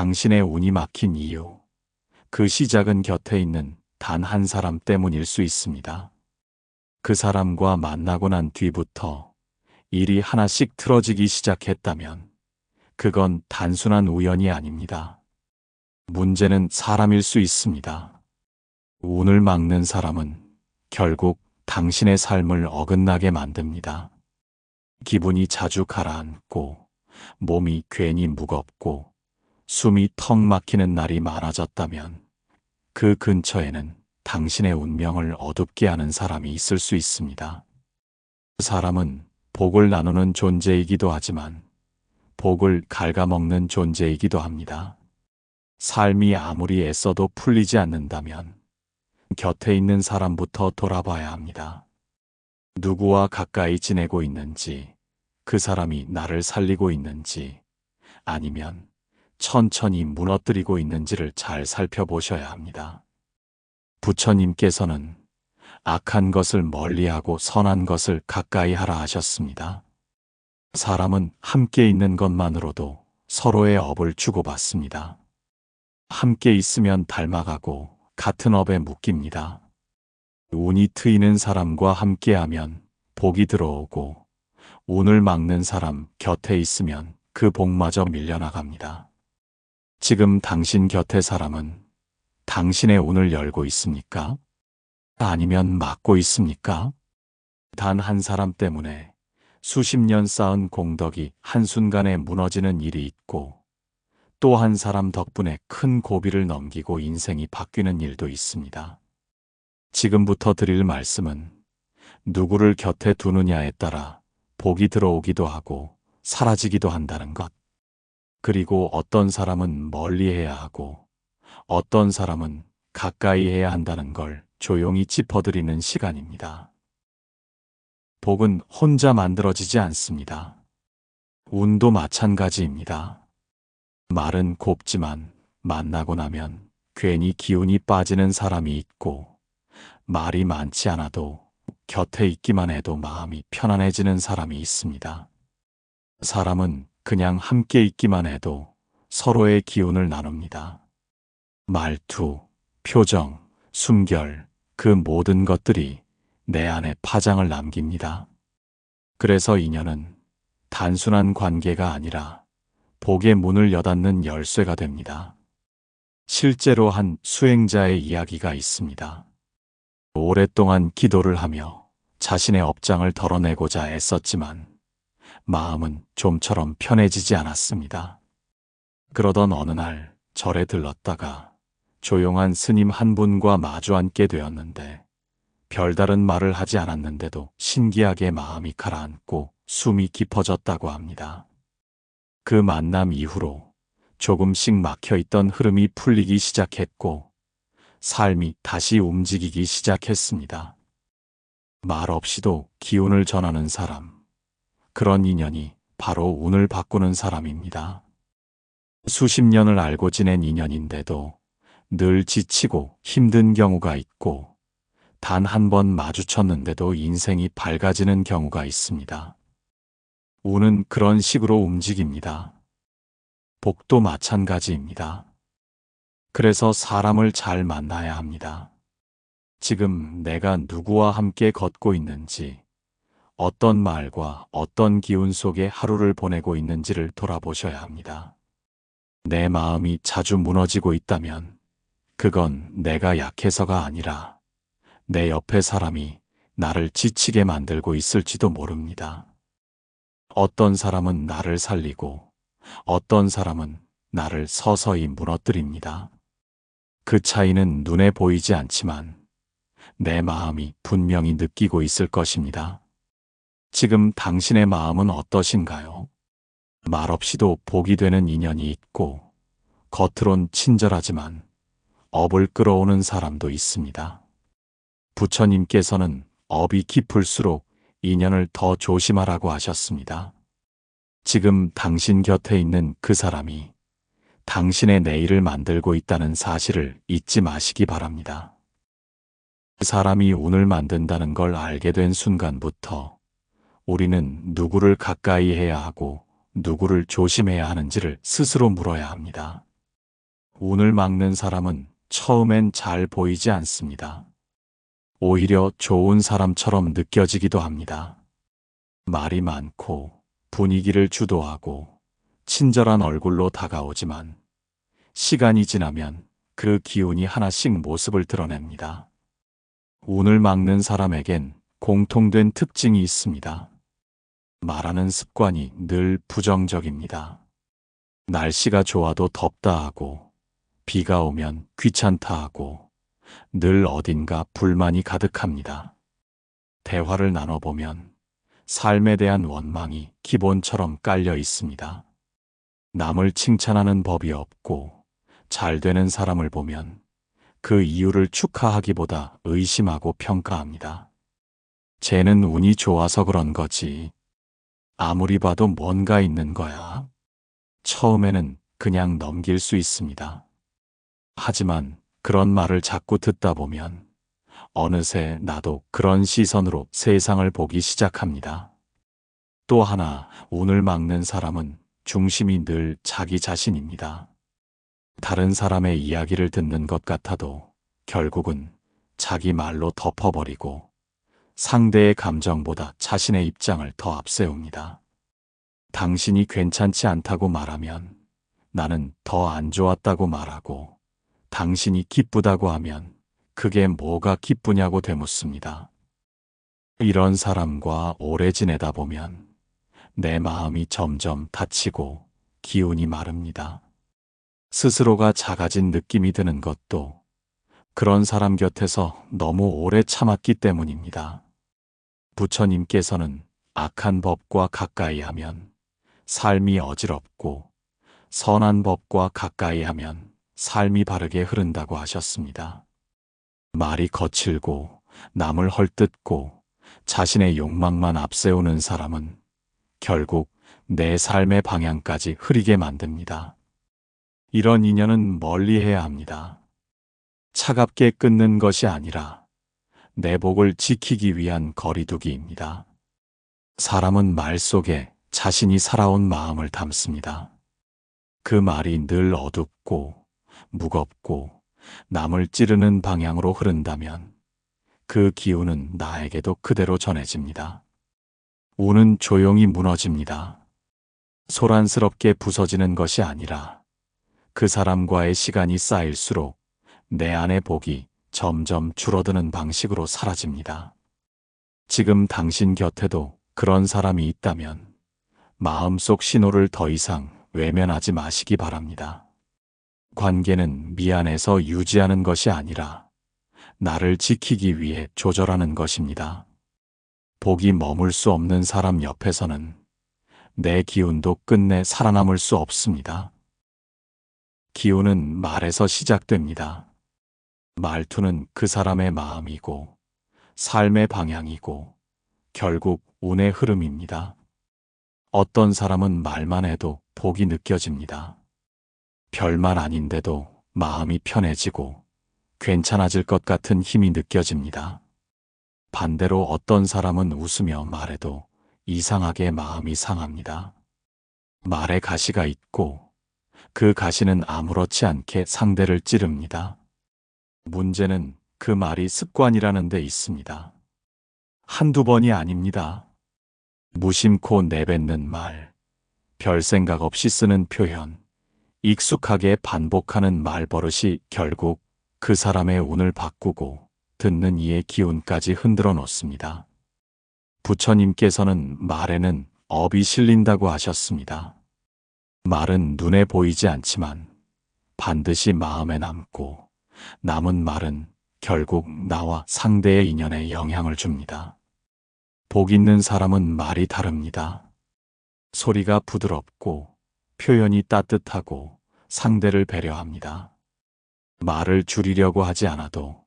당신의 운이 막힌 이유. 그 시작은 곁에 있는 단 한 사람 때문일 수 있습니다. 그 사람과 만나고 난 뒤부터 일이 하나씩 틀어지기 시작했다면 그건 단순한 우연이 아닙니다. 문제는 사람일 수 있습니다. 운을 막는 사람은 결국 당신의 삶을 어긋나게 만듭니다. 기분이 자주 가라앉고 몸이 괜히 무겁고 숨이 턱 막히는 날이 많아졌다면 그 근처에는 당신의 운명을 어둡게 하는 사람이 있을 수 있습니다. 그 사람은 복을 나누는 존재이기도 하지만 복을 갉아먹는 존재이기도 합니다. 삶이 아무리 애써도 풀리지 않는다면 곁에 있는 사람부터 돌아봐야 합니다. 누구와 가까이 지내고 있는지, 그 사람이 나를 살리고 있는지, 아니면 천천히 무너뜨리고 있는지를 잘 살펴보셔야 합니다. 부처님께서는 악한 것을 멀리하고 선한 것을 가까이 하라 하셨습니다. 사람은 함께 있는 것만으로도 서로의 업을 주고받습니다. 함께 있으면 닮아가고 같은 업에 묶입니다. 운이 트이는 사람과 함께하면 복이 들어오고 운을 막는 사람 곁에 있으면 그 복마저 밀려나갑니다. 지금 당신 곁의 사람은 당신의 운을 열고 있습니까? 아니면 막고 있습니까? 단 한 사람 때문에 수십 년 쌓은 공덕이 한순간에 무너지는 일이 있고 또 한 사람 덕분에 큰 고비를 넘기고 인생이 바뀌는 일도 있습니다. 지금부터 드릴 말씀은 누구를 곁에 두느냐에 따라 복이 들어오기도 하고 사라지기도 한다는 것. 그리고 어떤 사람은 멀리 해야 하고 어떤 사람은 가까이 해야 한다는 걸 조용히 짚어드리는 시간입니다. 복은 혼자 만들어지지 않습니다. 운도 마찬가지입니다. 말은 곱지만 만나고 나면 괜히 기운이 빠지는 사람이 있고 말이 많지 않아도 곁에 있기만 해도 마음이 편안해지는 사람이 있습니다. 사람은 그냥 함께 있기만 해도 서로의 기운을 나눕니다. 말투, 표정, 숨결, 그 모든 것들이 내 안에 파장을 남깁니다. 그래서 인연은 단순한 관계가 아니라 복의 문을 여닫는 열쇠가 됩니다. 실제로 한 수행자의 이야기가 있습니다. 오랫동안 기도를 하며 자신의 업장을 덜어내고자 애썼지만 마음은 좀처럼 편해지지 않았습니다. 그러던 어느 날 절에 들렀다가 조용한 스님 한 분과 마주 앉게 되었는데 별다른 말을 하지 않았는데도 신기하게 마음이 가라앉고 숨이 깊어졌다고 합니다. 그 만남 이후로 조금씩 막혀 있던 흐름이 풀리기 시작했고 삶이 다시 움직이기 시작했습니다. 말 없이도 기운을 전하는 사람. 그런 인연이 바로 운을 바꾸는 사람입니다. 수십 년을 알고 지낸 인연인데도 늘 지치고 힘든 경우가 있고 단 한 번 마주쳤는데도 인생이 밝아지는 경우가 있습니다. 운은 그런 식으로 움직입니다. 복도 마찬가지입니다. 그래서 사람을 잘 만나야 합니다. 지금 내가 누구와 함께 걷고 있는지, 어떤 말과 어떤 기운 속에 하루를 보내고 있는지를 돌아보셔야 합니다. 내 마음이 자주 무너지고 있다면 그건 내가 약해서가 아니라 내 옆에 사람이 나를 지치게 만들고 있을지도 모릅니다. 어떤 사람은 나를 살리고 어떤 사람은 나를 서서히 무너뜨립니다. 그 차이는 눈에 보이지 않지만 내 마음이 분명히 느끼고 있을 것입니다. 지금 당신의 마음은 어떠신가요? 말없이도 복이 되는 인연이 있고 겉으론 친절하지만 업을 끌어오는 사람도 있습니다. 부처님께서는 업이 깊을수록 인연을 더 조심하라고 하셨습니다. 지금 당신 곁에 있는 그 사람이 당신의 내일을 만들고 있다는 사실을 잊지 마시기 바랍니다. 그 사람이 운을 만든다는 걸 알게 된 순간부터 우리는 누구를 가까이 해야 하고 누구를 조심해야 하는지를 스스로 물어야 합니다. 운을 막는 사람은 처음엔 잘 보이지 않습니다. 오히려 좋은 사람처럼 느껴지기도 합니다. 말이 많고 분위기를 주도하고 친절한 얼굴로 다가오지만 시간이 지나면 그 기운이 하나씩 모습을 드러냅니다. 운을 막는 사람에겐 공통된 특징이 있습니다. 말하는 습관이 늘 부정적입니다. 날씨가 좋아도 덥다 하고, 비가 오면 귀찮다 하고, 늘 어딘가 불만이 가득합니다. 대화를 나눠보면 삶에 대한 원망이 기본처럼 깔려 있습니다. 남을 칭찬하는 법이 없고, 잘 되는 사람을 보면 그 이유를 축하하기보다 의심하고 평가합니다. 쟤는 운이 좋아서 그런 거지. 아무리 봐도 뭔가 있는 거야. 처음에는 그냥 넘길 수 있습니다. 하지만 그런 말을 자꾸 듣다 보면 어느새 나도 그런 시선으로 세상을 보기 시작합니다. 또 하나 운을 막는 사람은 중심이 늘 자기 자신입니다. 다른 사람의 이야기를 듣는 것 같아도 결국은 자기 말로 덮어버리고 상대의 감정보다 자신의 입장을 더 앞세웁니다. 당신이 괜찮지 않다고 말하면 나는 더 안 좋았다고 말하고 당신이 기쁘다고 하면 그게 뭐가 기쁘냐고 되묻습니다. 이런 사람과 오래 지내다 보면 내 마음이 점점 다치고 기운이 마릅니다. 스스로가 작아진 느낌이 드는 것도 그런 사람 곁에서 너무 오래 참았기 때문입니다. 부처님께서는 악한 법과 가까이 하면 삶이 어지럽고 선한 법과 가까이 하면 삶이 바르게 흐른다고 하셨습니다. 말이 거칠고 남을 헐뜯고 자신의 욕망만 앞세우는 사람은 결국 내 삶의 방향까지 흐리게 만듭니다. 이런 인연은 멀리 해야 합니다. 차갑게 끊는 것이 아니라 내 복을 지키기 위한 거리두기입니다. 사람은 말 속에 자신이 살아온 마음을 담습니다. 그 말이 늘 어둡고 무겁고 남을 찌르는 방향으로 흐른다면 그 기운은 나에게도 그대로 전해집니다. 운은 조용히 무너집니다. 소란스럽게 부서지는 것이 아니라 그 사람과의 시간이 쌓일수록 내 안의 복이 점점 줄어드는 방식으로 사라집니다. 지금 당신 곁에도 그런 사람이 있다면 마음속 신호를 더 이상 외면하지 마시기 바랍니다. 관계는 미안해서 유지하는 것이 아니라 나를 지키기 위해 조절하는 것입니다. 복이 머물 수 없는 사람 옆에서는 내 기운도 끝내 살아남을 수 없습니다. 기운은 말에서 시작됩니다. 말투는 그 사람의 마음이고 삶의 방향이고 결국 운의 흐름입니다. 어떤 사람은 말만 해도 복이 느껴집니다. 별말 아닌데도 마음이 편해지고 괜찮아질 것 같은 힘이 느껴집니다. 반대로 어떤 사람은 웃으며 말해도 이상하게 마음이 상합니다. 말에 가시가 있고 그 가시는 아무렇지 않게 상대를 찌릅니다. 문제는 그 말이 습관이라는 데 있습니다. 한두 번이 아닙니다. 무심코 내뱉는 말, 별 생각 없이 쓰는 표현, 익숙하게 반복하는 말버릇이 결국 그 사람의 운을 바꾸고 듣는 이의 기운까지 흔들어 놓습니다. 부처님께서는 말에는 업이 실린다고 하셨습니다. 말은 눈에 보이지 않지만 반드시 마음에 남고 남은 말은 결국 나와 상대의 인연에 영향을 줍니다. 복 있는 사람은 말이 다릅니다. 소리가 부드럽고 표현이 따뜻하고 상대를 배려합니다. 말을 줄이려고 하지 않아도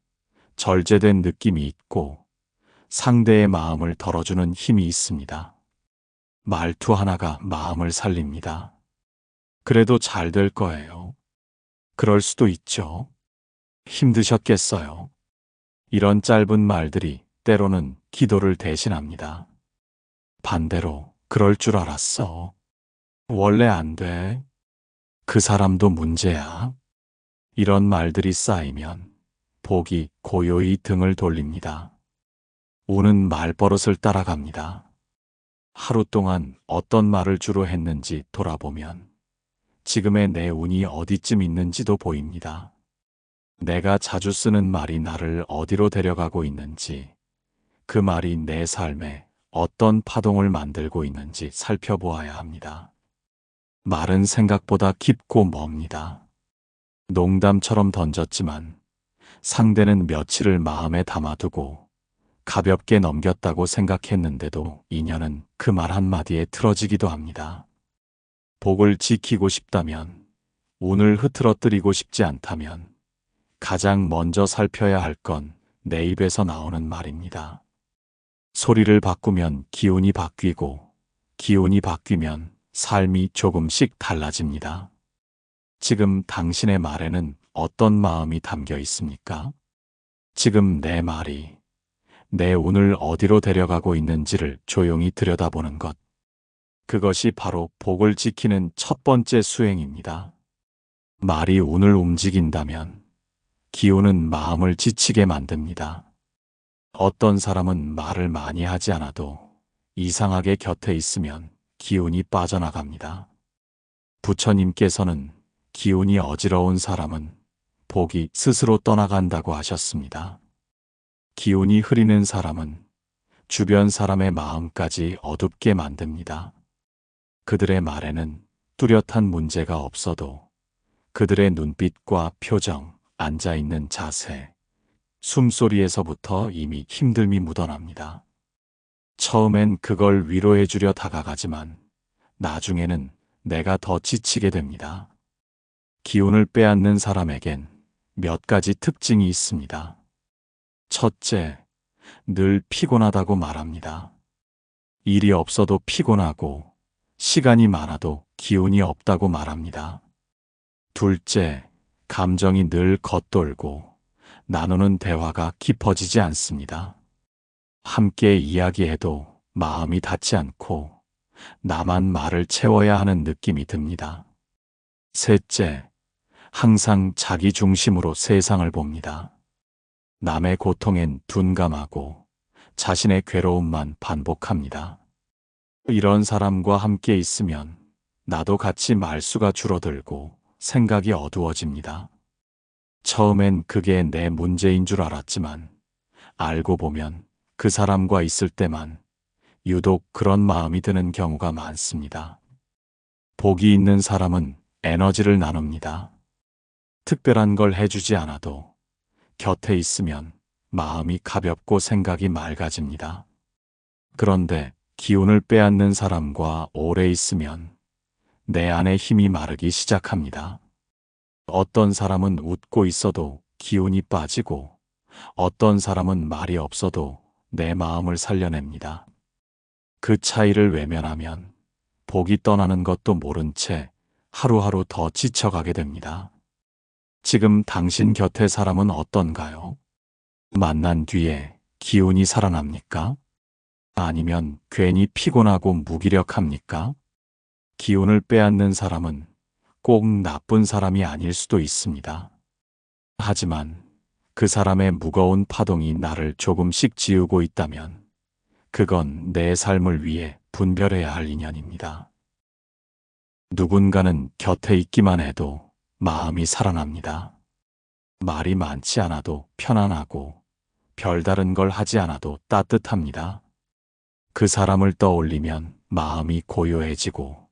절제된 느낌이 있고 상대의 마음을 덜어주는 힘이 있습니다. 말투 하나가 마음을 살립니다. 그래도 잘 될 거예요. 그럴 수도 있죠. 힘드셨겠어요. 이런 짧은 말들이 때로는 기도를 대신합니다. 반대로 그럴 줄 알았어. 원래 안 돼. 그 사람도 문제야. 이런 말들이 쌓이면 복이 고요히 등을 돌립니다. 우는 말버릇을 따라갑니다. 하루 동안 어떤 말을 주로 했는지 돌아보면 지금의 내 운이 어디쯤 있는지도 보입니다. 내가 자주 쓰는 말이 나를 어디로 데려가고 있는지, 그 말이 내 삶에 어떤 파동을 만들고 있는지 살펴보아야 합니다. 말은 생각보다 깊고 멉니다. 농담처럼 던졌지만 상대는 며칠을 마음에 담아두고 가볍게 넘겼다고 생각했는데도 인연은 그 말 한마디에 틀어지기도 합니다. 복을 지키고 싶다면, 운을 흐트러뜨리고 싶지 않다면, 가장 먼저 살펴야 할 건 내 입에서 나오는 말입니다. 소리를 바꾸면 기운이 바뀌고, 기운이 바뀌면 삶이 조금씩 달라집니다. 지금 당신의 말에는 어떤 마음이 담겨 있습니까? 지금 내 말이 내 운을 어디로 데려가고 있는지를 조용히 들여다보는 것. 그것이 바로 복을 지키는 첫 번째 수행입니다. 말이 운을 움직인다면 기운은 마음을 지치게 만듭니다. 어떤 사람은 말을 많이 하지 않아도 이상하게 곁에 있으면 기운이 빠져나갑니다. 부처님께서는 기운이 어지러운 사람은 복이 스스로 떠나간다고 하셨습니다. 기운이 흐리는 사람은 주변 사람의 마음까지 어둡게 만듭니다. 그들의 말에는 뚜렷한 문제가 없어도 그들의 눈빛과 표정, 앉아있는 자세, 숨소리에서부터 이미 힘듦이 묻어납니다. 처음엔 그걸 위로해 주려 다가가지만 나중에는 내가 더 지치게 됩니다. 기운을 빼앗는 사람에겐 몇 가지 특징이 있습니다. 첫째, 늘 피곤하다고 말합니다. 일이 없어도 피곤하고 시간이 많아도 기운이 없다고 말합니다. 둘째, 감정이 늘 겉돌고 나누는 대화가 깊어지지 않습니다. 함께 이야기해도 마음이 닿지 않고 나만 말을 채워야 하는 느낌이 듭니다. 셋째, 항상 자기 중심으로 세상을 봅니다. 남의 고통엔 둔감하고 자신의 괴로움만 반복합니다. 이런 사람과 함께 있으면 나도 같이 말수가 줄어들고 생각이 어두워집니다. 처음엔 그게 내 문제인 줄 알았지만 알고 보면 그 사람과 있을 때만 유독 그런 마음이 드는 경우가 많습니다. 복이 있는 사람은 에너지를 나눕니다. 특별한 걸 해주지 않아도 곁에 있으면 마음이 가볍고 생각이 맑아집니다. 그런데 기운을 빼앗는 사람과 오래 있으면 내 안에 힘이 마르기 시작합니다. 어떤 사람은 웃고 있어도 기운이 빠지고 어떤 사람은 말이 없어도 내 마음을 살려냅니다. 그 차이를 외면하면 복이 떠나는 것도 모른 채 하루하루 더 지쳐가게 됩니다. 지금 당신 곁의 사람은 어떤가요? 만난 뒤에 기운이 살아납니까? 아니면 괜히 피곤하고 무기력합니까? 기운을 빼앗는 사람은 꼭 나쁜 사람이 아닐 수도 있습니다. 하지만 그 사람의 무거운 파동이 나를 조금씩 지우고 있다면 그건 내 삶을 위해 분별해야 할 인연입니다. 누군가는 곁에 있기만 해도 마음이 살아납니다. 말이 많지 않아도 편안하고 별다른 걸 하지 않아도 따뜻합니다. 그 사람을 떠올리면 마음이 고요해지고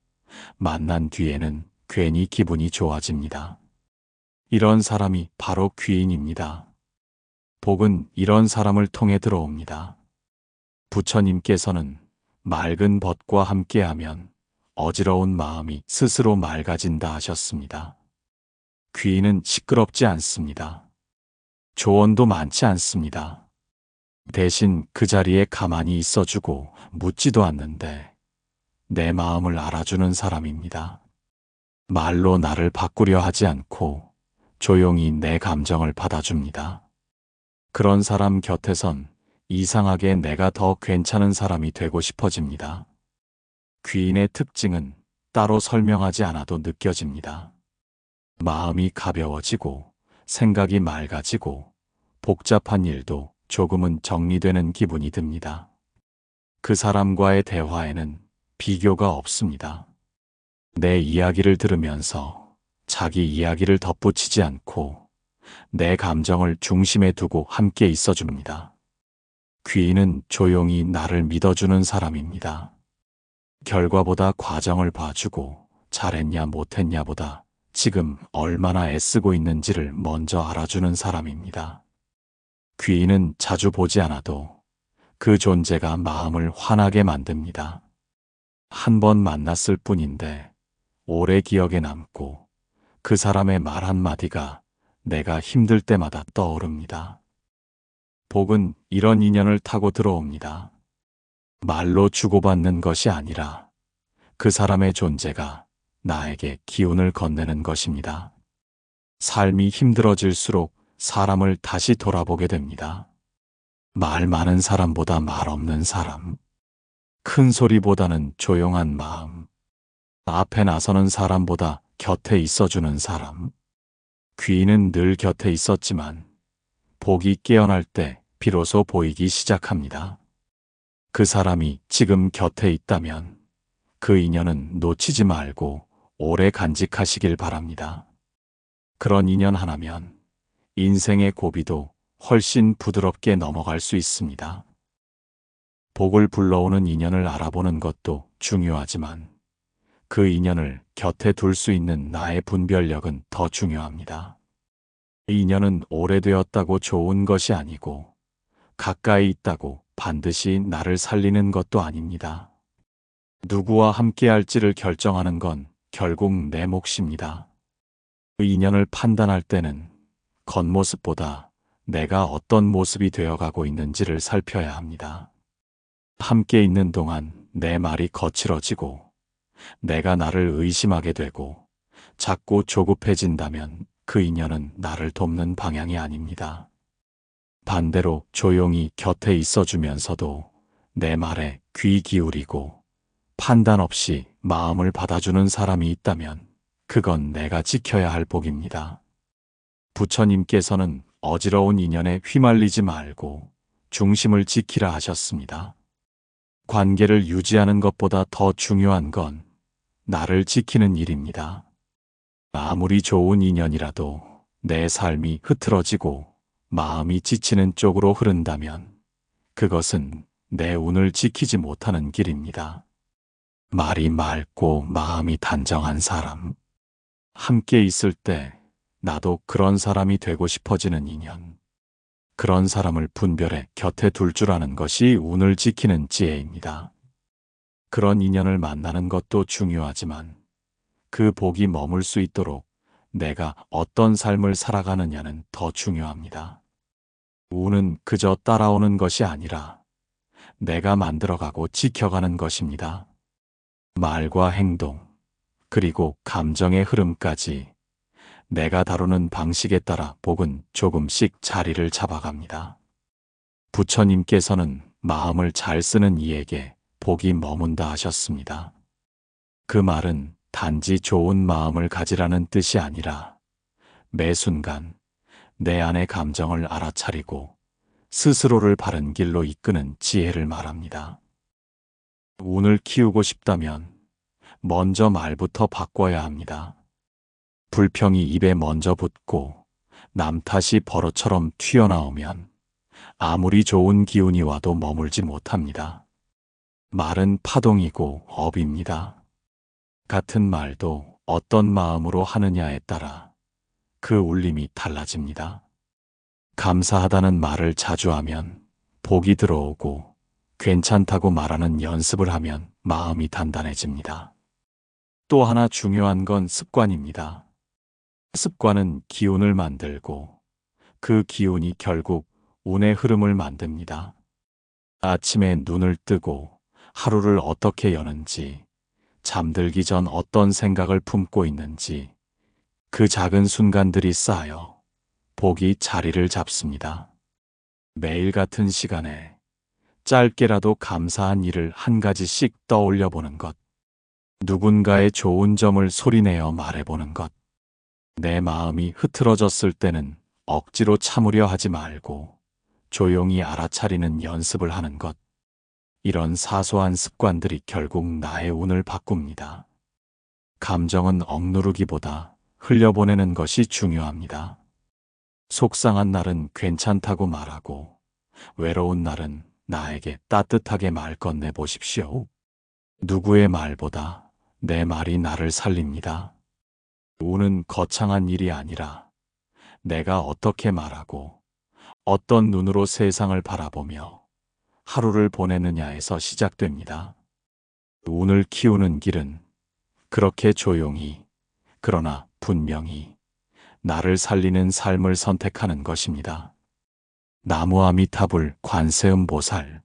만난 뒤에는 괜히 기분이 좋아집니다. 이런 사람이 바로 귀인입니다. 복은 이런 사람을 통해 들어옵니다. 부처님께서는 맑은 벗과 함께하면 어지러운 마음이 스스로 맑아진다 하셨습니다. 귀인은 시끄럽지 않습니다. 조언도 많지 않습니다. 대신 그 자리에 가만히 있어주고 묻지도 않는데 내 마음을 알아주는 사람입니다. 말로 나를 바꾸려 하지 않고 조용히 내 감정을 받아줍니다. 그런 사람 곁에선 이상하게 내가 더 괜찮은 사람이 되고 싶어집니다. 귀인의 특징은 따로 설명하지 않아도 느껴집니다. 마음이 가벼워지고 생각이 맑아지고 복잡한 일도 조금은 정리되는 기분이 듭니다. 그 사람과의 대화에는 비교가 없습니다. 내 이야기를 들으면서 자기 이야기를 덧붙이지 않고 내 감정을 중심에 두고 함께 있어줍니다. 귀인은 조용히 나를 믿어주는 사람입니다. 결과보다 과정을 봐주고 잘했냐 못했냐보다 지금 얼마나 애쓰고 있는지를 먼저 알아주는 사람입니다. 귀인은 자주 보지 않아도 그 존재가 마음을 환하게 만듭니다. 한 번 만났을 뿐인데 오래 기억에 남고 그 사람의 말 한마디가 내가 힘들 때마다 떠오릅니다. 복은 이런 인연을 타고 들어옵니다. 말로 주고받는 것이 아니라 그 사람의 존재가 나에게 기운을 건네는 것입니다. 삶이 힘들어질수록 사람을 다시 돌아보게 됩니다. 말 많은 사람보다 말 없는 사람. 큰 소리보다는 조용한 마음. 앞에 나서는 사람보다 곁에 있어주는 사람. 귀인은 늘 곁에 있었지만 복이 깨어날 때 비로소 보이기 시작합니다. 그 사람이 지금 곁에 있다면 그 인연은 놓치지 말고 오래 간직하시길 바랍니다. 그런 인연 하나면 인생의 고비도 훨씬 부드럽게 넘어갈 수 있습니다. 복을 불러오는 인연을 알아보는 것도 중요하지만 그 인연을 곁에 둘 수 있는 나의 분별력은 더 중요합니다. 인연은 오래되었다고 좋은 것이 아니고 가까이 있다고 반드시 나를 살리는 것도 아닙니다. 누구와 함께 할지를 결정하는 건 결국 내 몫입니다. 그 인연을 판단할 때는 겉모습보다 내가 어떤 모습이 되어가고 있는지를 살펴야 합니다. 함께 있는 동안 내 말이 거칠어지고 내가 나를 의심하게 되고 자꾸 조급해진다면 그 인연은 나를 돕는 방향이 아닙니다. 반대로 조용히 곁에 있어주면서도 내 말에 귀 기울이고 판단 없이 마음을 받아주는 사람이 있다면 그건 내가 지켜야 할 복입니다. 부처님께서는 어지러운 인연에 휘말리지 말고 중심을 지키라 하셨습니다. 관계를 유지하는 것보다 더 중요한 건 나를 지키는 일입니다. 아무리 좋은 인연이라도 내 삶이 흐트러지고 마음이 지치는 쪽으로 흐른다면 그것은 내 운을 지키지 못하는 길입니다. 말이 맑고 마음이 단정한 사람. 함께 있을 때 나도 그런 사람이 되고 싶어지는 인연. 그런 사람을 분별해 곁에 둘 줄 아는 것이 운을 지키는 지혜입니다. 그런 인연을 만나는 것도 중요하지만 그 복이 머물 수 있도록 내가 어떤 삶을 살아가느냐는 더 중요합니다. 운은 그저 따라오는 것이 아니라 내가 만들어가고 지켜가는 것입니다. 말과 행동, 그리고 감정의 흐름까지 내가 다루는 방식에 따라 복은 조금씩 자리를 잡아갑니다. 부처님께서는 마음을 잘 쓰는 이에게 복이 머문다 하셨습니다. 그 말은 단지 좋은 마음을 가지라는 뜻이 아니라 매 순간 내 안의 감정을 알아차리고 스스로를 바른 길로 이끄는 지혜를 말합니다. 운을 키우고 싶다면 먼저 말부터 바꿔야 합니다. 불평이 입에 먼저 붙고 남 탓이 버릇처럼 튀어나오면 아무리 좋은 기운이 와도 머물지 못합니다. 말은 파동이고 업입니다. 같은 말도 어떤 마음으로 하느냐에 따라 그 울림이 달라집니다. 감사하다는 말을 자주 하면 복이 들어오고 괜찮다고 말하는 연습을 하면 마음이 단단해집니다. 또 하나 중요한 건 습관입니다. 습관은 기운을 만들고 그 기운이 결국 운의 흐름을 만듭니다. 아침에 눈을 뜨고 하루를 어떻게 여는지, 잠들기 전 어떤 생각을 품고 있는지, 그 작은 순간들이 쌓여 복이 자리를 잡습니다. 매일 같은 시간에 짧게라도 감사한 일을 한 가지씩 떠올려 보는 것. 누군가의 좋은 점을 소리내어 말해보는 것. 내 마음이 흐트러졌을 때는 억지로 참으려 하지 말고 조용히 알아차리는 연습을 하는 것. 이런 사소한 습관들이 결국 나의 운을 바꿉니다. 감정은 억누르기보다 흘려보내는 것이 중요합니다. 속상한 날은 괜찮다고 말하고 외로운 날은 나에게 따뜻하게 말 건네 보십시오. 누구의 말보다 내 말이 나를 살립니다. 운은 거창한 일이 아니라 내가 어떻게 말하고 어떤 눈으로 세상을 바라보며 하루를 보내느냐에서 시작됩니다. 운을 키우는 길은 그렇게 조용히, 그러나 분명히 나를 살리는 삶을 선택하는 것입니다. 나무아미타불 관세음보살